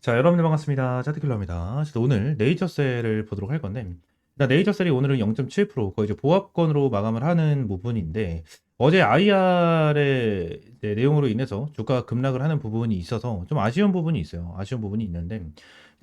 자, 여러분들 반갑습니다. 짜트킬러입니다. 그래서 오늘 네이처셀을 보도록 할 건데, 일단 네이처셀이 오늘은 0.7% 거의 이제 보합권으로 마감을 하는 부분인데, 어제 IR의 내용으로 인해서 주가가 급락을 하는 부분이 있어서 좀 아쉬운 부분이 있어요. 아쉬운 부분이 있는데,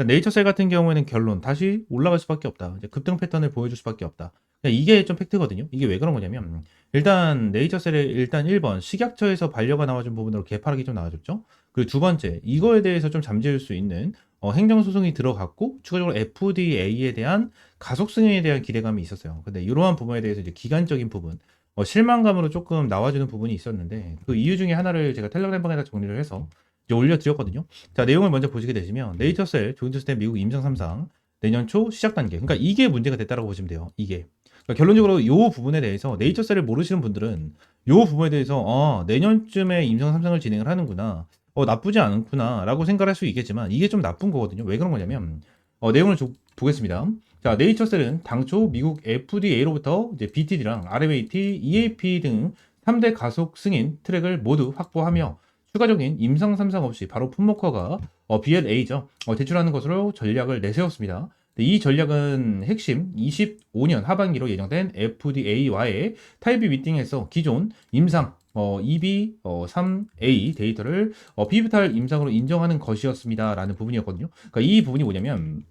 네이처셀 같은 경우에는 결론 다시 올라갈 수밖에 없다. 급등 패턴을 보여줄 수밖에 없다. 그냥 이게 좀 팩트거든요. 이게 왜 그런 거냐면, 일단 네이처셀의 일단 1번 식약처에서 반려가 나와준 부분으로 개파락이 좀 나와줬죠. 그리고 두 번째, 이거에 대해서 좀 잠재울 수 있는 어, 행정소송이 들어갔고, 추가적으로 FDA에 대한 가속 승인에 대한 기대감이 있었어요. 근데 이러한 부분에 대해서 이제 기간적인 부분, 어, 실망감으로 조금 나와주는 부분이 있었는데, 그 이유 중에 하나를 제가 텔레그램 방에다 정리를 해서 올려드렸거든요. 자, 내용을 먼저 보시게 되시면, 네이처셀 조인트스텝 미국 임상 3상 내년 초 시작 단계. 그러니까 이게 문제가 됐다라고 보시면 돼요. 이게. 그러니까 결론적으로 이 부분에 대해서 네이처셀을 모르시는 분들은 이 부분에 대해서 아, 내년쯤에 임상 3상을 진행을 하는구나. 어, 나쁘지 않구나. 라고 생각할 수 있겠지만 이게 좀 나쁜 거거든요. 왜 그런 거냐면 어, 내용을 좀 보겠습니다. 자, 네이처셀은 당초 미국 FDA로부터 이제 BTD랑 RMAT, EAP 등 3대 가속 승인 트랙을 모두 확보하며 추가적인 임상 3상 없이 바로 품목화가 어, BLA죠. 어, 대출하는 것으로 전략을 내세웠습니다. 이 전략은 핵심 25년 하반기로 예정된 FDA와의 타입비 미팅에서 기존 임상 어, EB 어, 3A 데이터를 어, 피비탈 임상으로 인정하는 것이었습니다 라는 부분이었거든요. 그러니까 이 부분이 뭐냐면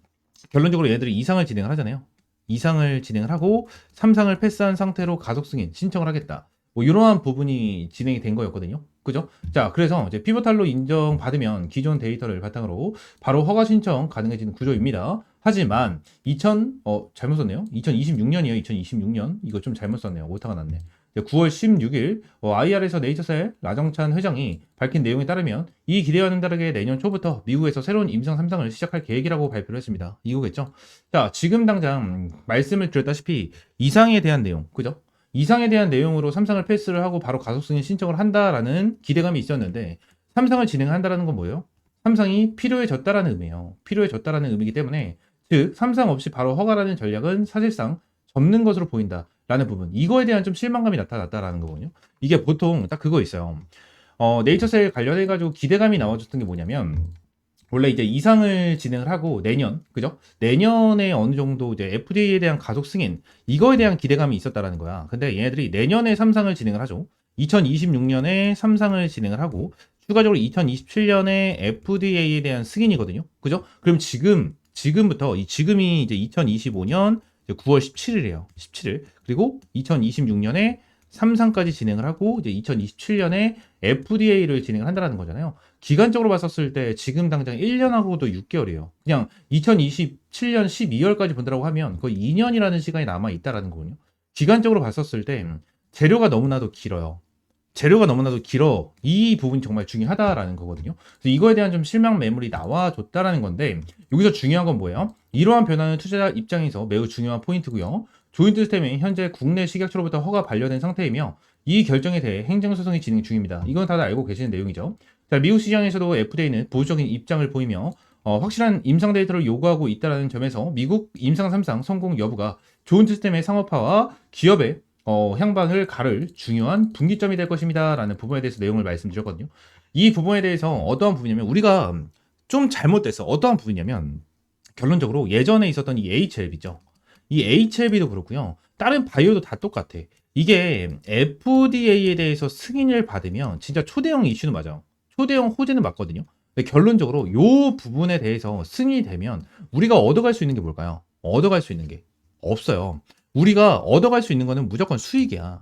결론적으로 얘네들이 이상을 진행을 하잖아요. 이상을 진행을 하고 3상을 패스한 상태로 가속 승인 신청을 하겠다. 뭐 이러한 부분이 진행이 된 거였거든요. 그죠? 자, 그래서 이제 피보탈로 인정받으면 기존 데이터를 바탕으로 바로 허가 신청 가능해지는 구조입니다. 하지만 2000, 어, 잘못 썼네요. 2026년이에요. 2026년. 이거 좀 잘못 썼네요. 오타가 났네. 9월 16일 어, IR에서 네이처셀 라정찬 회장이 밝힌 내용에 따르면 이 기대와는 다르게 내년 초부터 미국에서 새로운 임상 3상을 시작할 계획이라고 발표를 했습니다. 이거겠죠? 자, 지금 당장 말씀을 드렸다시피 이상에 대한 내용, 그죠? 이상에 대한 내용으로 3상을 패스를 하고 바로 가속승인 신청을 한다라는 기대감이 있었는데 3상을 진행한다라는 건 뭐예요? 3상이 필요해졌다라는 의미예요. 필요해졌다라는 의미이기 때문에 즉 3상 없이 바로 허가라는 전략은 사실상 접는 것으로 보인다. 라는 부분. 이거에 대한 좀 실망감이 나타났다라는 거거든요. 이게 보통 딱 그거 있어요. 어, 네이처셀 관련해가지고 기대감이 나와줬던 게 뭐냐면, 원래 이제 이상을 진행을 하고 내년, 그죠? 내년에 어느 정도 이제 FDA에 대한 가속 승인, 이거에 대한 기대감이 있었다라는 거야. 근데 얘네들이 내년에 3상을 진행을 하죠. 2026년에 3상을 진행을 하고, 추가적으로 2027년에 FDA에 대한 승인이거든요. 그죠? 그럼 지금, 지금부터, 이 지금이 이제 2025년 9월 17일이에요. 17일. 그리고 2026년에 3상까지 진행을 하고 이제 2027년에 FDA를 진행을 한다는 거잖아요. 기간적으로 봤었을 때 지금 당장 1년하고도 6개월이에요. 그냥 2027년 12월까지 본다라고 하면 거의 2년이라는 시간이 남아 있다라는 거거든요. 기간적으로 봤었을 때 재료가 너무나도 길어요. 재료가 너무나도 길어. 이 부분이 정말 중요하다라는 거거든요. 그래서 이거에 대한 좀 실망 매물이 나와줬다라는 건데 여기서 중요한 건 뭐예요? 이러한 변화는 투자자 입장에서 매우 중요한 포인트고요. 조인트 스템이 현재 국내 식약처로부터 허가 반려된 상태이며 이 결정에 대해 행정소송이 진행 중입니다. 이건 다들 알고 계시는 내용이죠. 자, 미국 시장에서도 FDA는 보수적인 입장을 보이며 어, 확실한 임상 데이터를 요구하고 있다는 점에서 미국 임상 3상 성공 여부가 조인트 스템의 상업화와 기업의 어, 향방을 가를 중요한 분기점이 될 것입니다. 라는 부분에 대해서 내용을 말씀드렸거든요. 이 부분에 대해서 어떠한 부분이냐면 우리가 좀 잘못됐어. 어떠한 부분이냐면 결론적으로 예전에 있었던 이 HLB죠. 이 HLB도 그렇고요. 다른 바이오도 다 똑같아. 이게 FDA에 대해서 승인을 받으면 진짜 초대형 이슈는 맞아요. 초대형 호재는 맞거든요. 근데 결론적으로 이 부분에 대해서 승인이 되면 우리가 얻어갈 수 있는 게 뭘까요? 얻어갈 수 있는 게 없어요. 우리가 얻어갈 수 있는 거는 무조건 수익이야.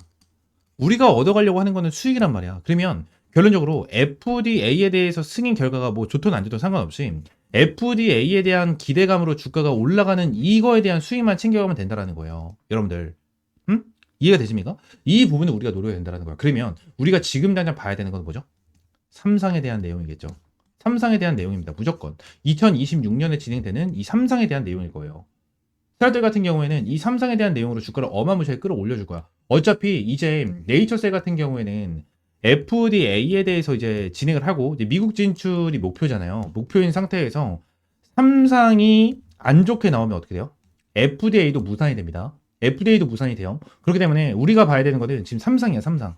우리가 얻어가려고 하는 거는 수익이란 말이야. 그러면 결론적으로 FDA에 대해서 승인 결과가 뭐 좋든 안 좋든 상관없이 FDA에 대한 기대감으로 주가가 올라가는 이거에 대한 수익만 챙겨가면 된다라는 거예요. 여러분들. 음? 이해가 되십니까? 이 부분을 우리가 노려야 된다는 거야. 그러면 우리가 지금 당장 봐야 되는 건 뭐죠? 삼상에 대한 내용이겠죠. 삼상에 대한 내용입니다. 무조건. 2026년에 진행되는 이 삼상에 대한 내용일 거예요. 사람들 같은 경우에는 이 삼상에 대한 내용으로 주가를 어마무시하게 끌어올려 줄 거야. 어차피 이제 네이처셀 같은 경우에는 FDA에 대해서 이제 진행을 하고 이제 미국 진출이 목표잖아요. 목표인 상태에서 삼상이 안 좋게 나오면 어떻게 돼요? FDA도 무산이 됩니다. FDA도 무산이 돼요. 그렇기 때문에 우리가 봐야 되는 거는 지금 삼상이야, 삼상.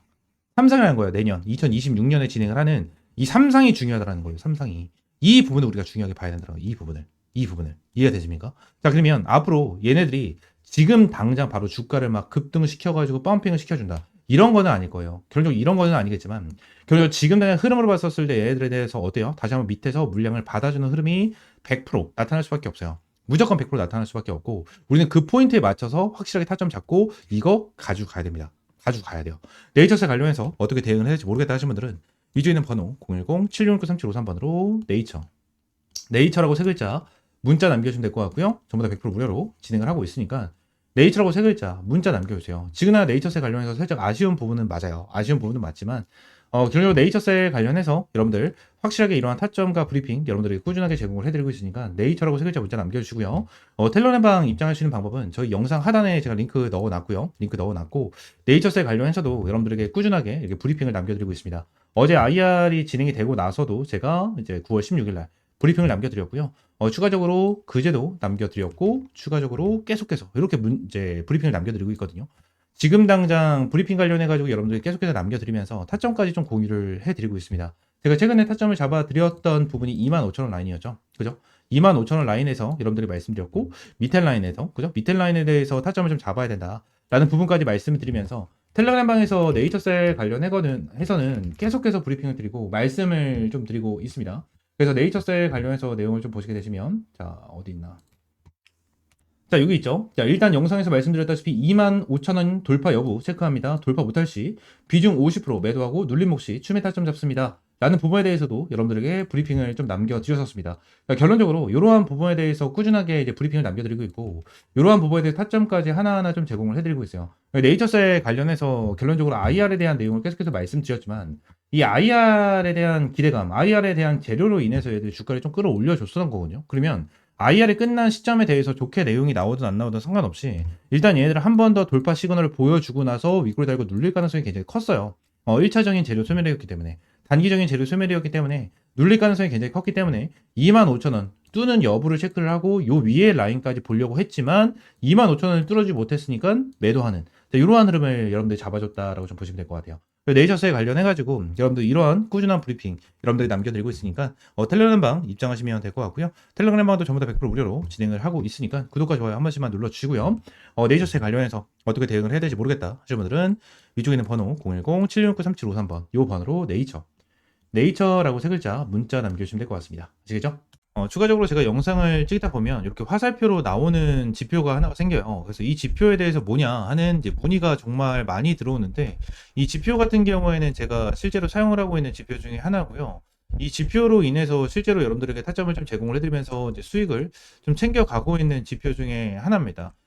삼상이라는 거예요. 내년 2026년에 진행을 하는 이 삼상이 중요하다는 거예요. 삼상이. 이 부분을 우리가 중요하게 봐야 된다는 거예요. 이 부분을. 이 부분을. 이해가 되십니까? 자, 그러면 앞으로 얘네들이 지금 당장 바로 주가를 막 급등을 시켜가지고 펌핑을 시켜준다. 이런 거는 아닐 거예요. 결국 이런 거는 아니겠지만, 결국 지금 당장 흐름으로 봤었을 때 얘네들에 대해서 어때요? 다시 한번 밑에서 물량을 받아주는 흐름이 100% 나타날 수밖에 없어요. 무조건 100% 나타날 수밖에 없고, 우리는 그 포인트에 맞춰서 확실하게 타점 잡고, 이거 가지고 가야 됩니다. 가지고 가야 돼요. 네이처스 관련해서 어떻게 대응을 해야 될지 모르겠다 하시는 분들은 위주에 있는 번호 010-7669-3753번으로 네이처 네이처라고 세 글자 문자 남겨주시면 될 것 같고요. 전부 다 100% 무료로 진행을 하고 있으니까 네이처라고 세 글자 문자 남겨주세요. 지금나 네이처세 관련해서 살짝 아쉬운 부분은 맞아요. 아쉬운 부분은 맞지만 어, 결국적으로 네이처세 관련해서 여러분들 확실하게 이러한 타점과 브리핑 여러분들이 꾸준하게 제공을 해드리고 있으니까 네이처라고 세 글자 문자 남겨주시고요. 어, 텔레그램방 입장하시는 방법은 저희 영상 하단에 제가 링크 넣어놨고요. 링크 넣어놨고 네이처세 관련해서도 여러분들에게 꾸준하게 이렇게 브리핑을 남겨드리고 있습니다. 어제 IR이 진행이 되고 나서도 제가 이제 9월 16일 날 브리핑을 남겨드렸고요. 어, 추가적으로 그제도 남겨드렸고 추가적으로 계속 계속 이렇게 문, 이제 브리핑을 남겨드리고 있거든요. 지금 당장 브리핑 관련해 가지고 여러분들이 계속해서 남겨드리면서 타점까지 좀 공유를 해드리고 있습니다. 제가 최근에 타점을 잡아드렸던 부분이 25,000원 라인이었죠. 그죠? 25,000원 라인에서 여러분들이 말씀드렸고 밑에 라인에서 그죠? 밑에 라인에 대해서 타점을 좀 잡아야 된다라는 부분까지 말씀을 드리면서 텔레그램 방에서 네이처셀 관련해서는 해서는 계속해서 브리핑을 드리고 말씀을 좀 드리고 있습니다. 그래서 네이처셀 관련해서 내용을 좀 보시게 되시면 자 어디 있나? 자 여기 있죠? 자 일단 영상에서 말씀드렸다시피 25,000원 돌파 여부 체크합니다. 돌파 못할 시 비중 50% 매도하고 눌림 몫이 추매 타점 잡습니다 라는 부분에 대해서도 여러분들에게 브리핑을 좀 남겨드렸었습니다 그러니까 결론적으로 이러한 부분에 대해서 꾸준하게 이제 브리핑을 남겨드리고 있고 이러한 부분에 대해서 타점까지 하나하나 좀 제공을 해드리고 있어요 네이처셀 관련해서 결론적으로 IR에 대한 내용을 계속해서 말씀드렸지만 이 IR에 대한 기대감, IR에 대한 재료로 인해서 얘들 주가를 좀 끌어올려 줬었던 거거든요. 그러면 IR이 끝난 시점에 대해서 좋게 내용이 나오든 안 나오든 상관없이 일단 얘네들 한 번 더 돌파 시그널을 보여주고 나서 윗골 달고 눌릴 가능성이 굉장히 컸어요. 어, 1차적인 재료 소멸이었기 때문에 단기적인 재료 소멸이었기 때문에 눌릴 가능성이 굉장히 컸기 때문에 25,000원 뚜는 여부를 체크를 하고 요 위에 라인까지 보려고 했지만 25,000원을 뚫어주지 못했으니까 매도하는 이러한 흐름을 여러분들이 잡아줬다라고 좀 보시면 될 것 같아요. 네이처스에 관련해가지고 여러분들 이러한 꾸준한 브리핑 여러분들이 남겨드리고 있으니까 어, 텔레그램 방 입장하시면 될 것 같고요. 텔레그램 방도 전부 다 100% 무료로 진행을 하고 있으니까 구독과 좋아요 한 번씩만 눌러주시고요. 어, 네이처스에 관련해서 어떻게 대응을 해야 될지 모르겠다 하시는 분들은 위쪽에 있는 번호 010-769-3753번 이 번호로 네이처 네이처라고 세 글자 문자 남겨주시면 될 것 같습니다. 아시겠죠? 어, 추가적으로 제가 영상을 찍다 보면 이렇게 화살표로 나오는 지표가 하나가 생겨요. 그래서 이 지표에 대해서 뭐냐 하는 문의가 정말 많이 들어오는데 이 지표 같은 경우에는 제가 실제로 사용을 하고 있는 지표 중에 하나고요. 이 지표로 인해서 실제로 여러분들에게 타점을 좀 제공을 해드리면서 수익을 좀 챙겨가고 있는 지표 중에 하나입니다.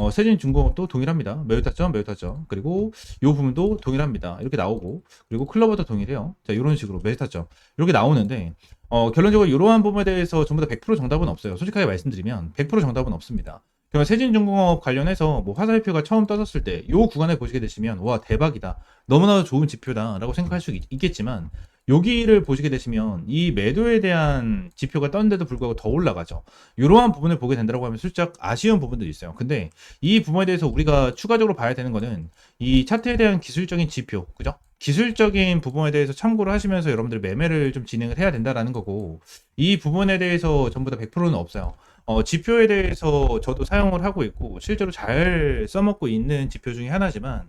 어, 세진중공업도 동일합니다. 매우 타점, 매우 타점. 그리고 요 부분도 동일합니다. 이렇게 나오고 그리고 클로버도 동일해요. 자, 이런 식으로 매우 타점 이렇게 나오는데 어, 결론적으로 이러한 부분에 대해서 전부 다 100% 정답은 없어요. 솔직하게 말씀드리면 100% 정답은 없습니다. 그러면 세진중공업 관련해서 뭐 화살표가 처음 떠졌을 때요 구간에 보시게 되시면 와 대박이다 너무나도 좋은 지표다라고 생각할 수 있, 있겠지만 여기를 보시게 되시면 이 매도에 대한 지표가 떴는데도 불구하고 더 올라가죠. 이러한 부분을 보게 된다고 하면 슬쩍 아쉬운 부분들이 있어요. 근데 이 부분에 대해서 우리가 추가적으로 봐야 되는 거는 이 차트에 대한 기술적인 지표, 그죠? 기술적인 부분에 대해서 참고를 하시면서 여러분들 매매를 좀 진행을 해야 된다라는 거고 이 부분에 대해서 전부 다 100%는 없어요. 어, 지표에 대해서 저도 사용을 하고 있고 실제로 잘 써먹고 있는 지표 중에 하나지만